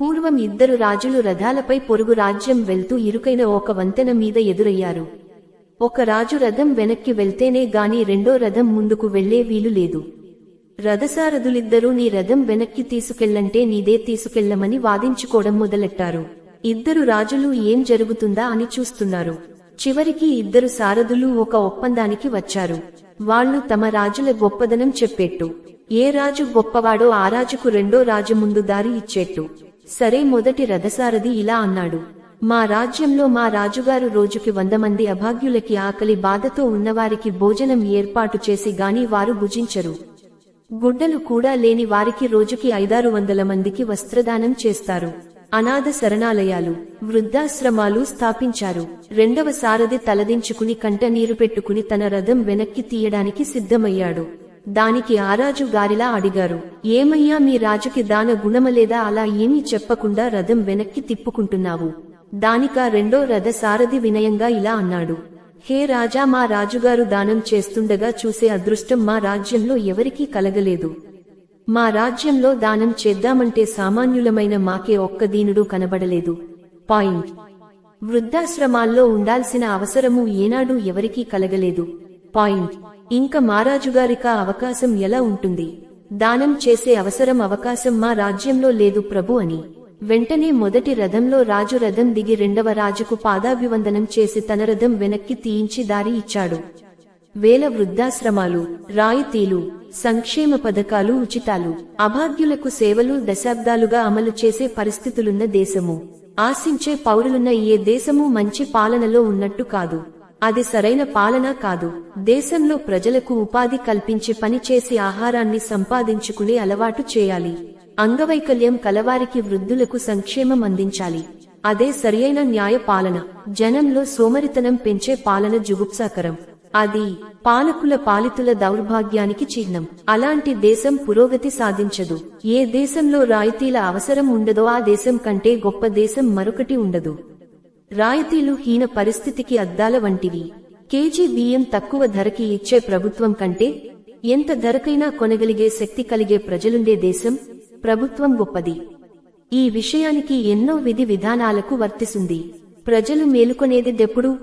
పూర్వం ఇద్దరు రాజులు రథాలపై పొరుగు రాజ్యం వెళ్తూ ఇరుకైన ఒక వంతెన మీద ఎదురయ్యారు. ఒక రాజు రథం వెనక్కి వెళ్తేనే గాని రెండో రథం ముందుకు వెళ్ళే వీలు లేదు. రథసారథులిద్దరూ నీ రథం వెనక్కి తీసుకెళ్ళంటే నీదే తీసుకెళ్ళమని వాదించుకోవడం మొదలెట్టారు. ఇద్దరు రాజులు ఏం జరుగుతుందా అని చూస్తున్నారు. చివరికి ఇద్దరు సారథులు ఒక ఒప్పందానికి వచ్చారు. వాళ్ళు తమ రాజుల గొప్పదనం చెప్పేట్టు. ఏ రాజు గొప్పవాడో ఆ రాజుకు రెండో రాజు ముందు దారి ఇచ్చేట్టు. సరే మొదటి రథసారథి ఇలా అన్నాడు. మా రాజ్యంలో మా రాజుగారు రోజుకి వంద మంది అభాగ్యులకి ఆకలి బాధతో ఉన్నవారికి భోజనం ఏర్పాటు చేసి గాని వారు భుజించరు. గుడ్డలు కూడా లేని వారికి రోజుకి ఐదారు వందల మందికి వస్త్రదానం చేస్తారు. అనాథ శరణాలయాలు వృద్ధాశ్రమాలు స్థాపించారు. రెండవ సారథి తలదించుకుని కంట నీరు పెట్టుకుని తన రథం వెనక్కి తీయడానికి సిద్ధమయ్యాడు. దానికి ఆరాజు గారిలా అడిగారు ఏమయ్యా మీ రాజుకి దాన గుణమలేదా అలా ఏమీ చెప్పకుండా రథం వెనక్కి తిప్పుకుంటున్నావు? దానికా రెండో రథ సారథి వినయంగా ఇలా అన్నాడు హే రాజా మా రాజుగారు దానం చేస్తుండగా చూసే అదృష్టం మా రాజ్యంలో ఎవరికీ కలగలేదు. మా రాజ్యంలో దానం చేద్దామంటే సామాన్యులమైన మాకే ఒక్క దీనుడు కనబడలేదు. పాయింట్. వృద్ధాశ్రమాల్లో ఉండాల్సిన అవసరము ఏనాడు ఎవరికీ కలగలేదు. పాయింట్. ఇంక మారాజుగారికా అవకాశం ఎలా ఉంటుంది? దానం చేసే అవసరం అవకాశం మా రాజ్యంలో లేదు ప్రభు అని. వెంటనే మొదటి రథంలో రాజు రథం దిగి రెండవ రాజుకు పాదాభివందనం చేసి తన రథం వెనక్కి తీయించి దారి ఇచ్చాడు. వేల వృద్ధాశ్రమాలు రాయితీలు సంక్షేమ పథకాలు ఉచితాలు అభాగ్యులకు సేవలు దశాబ్దాలుగా అమలు చేసే పరిస్థితులున్న దేశము. ఆశించే పౌరులున్న ఏ దేశము మంచి పాలనలో ఉన్నట్టు కాదు. అది సరైన పాలన కాదు. దేశంలో ప్రజలకు ఉపాధి కల్పించి పనిచేసి ఆహారాన్ని సంపాదించుకునే అలవాటు చేయాలి. అంగవైకల్యం కలవారికి వృద్ధులకు సంక్షేమం అందించాలి. అదే సరియైన న్యాయ పాలన. జనంలో సోమరితనం పెంచే పాలన జుగుప్సాకరం. అది పాలకుల పాలితుల దౌర్భాగ్యానికి చిహ్నం. అలాంటి దేశం పురోగతి సాధించదు. ఏ దేశంలో రాయితీల అవసరం ఉండదో ఆ దేశం కంటే గొప్ప దేశం మరొకటి ఉండదు. రాయితీలు హీన పరిస్థితికి అద్దాల వంటివి. కేజీ బియ్యం తక్కువ ధరకి ఇచ్చే ప్రభుత్వం కంటే ఎంత ధరకైనా కొనగలిగే శక్తి కలిగే ప్రజలుండే దేశం ప్రభుత్వం గొప్పది ఈ విషయానికి ఎన్నో విధి విధానాలకు వర్తిస్తుంది. ప్రజలు మేలుకొనేది దెప్పుడు